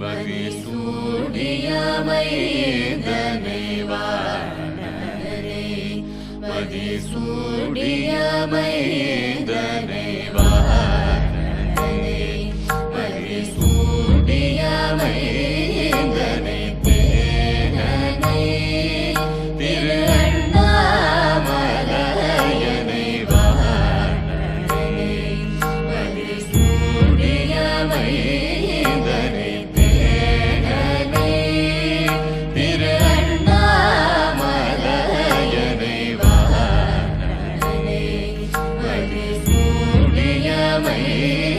மதி சூடியமைதனை வாரணரே மதி சூடியமைதனை வாரணரே மதி சூடியமைதனை தேனனை திரு அண்ணாமலையனை வாரணரே மதி சூடியமைதனை aí.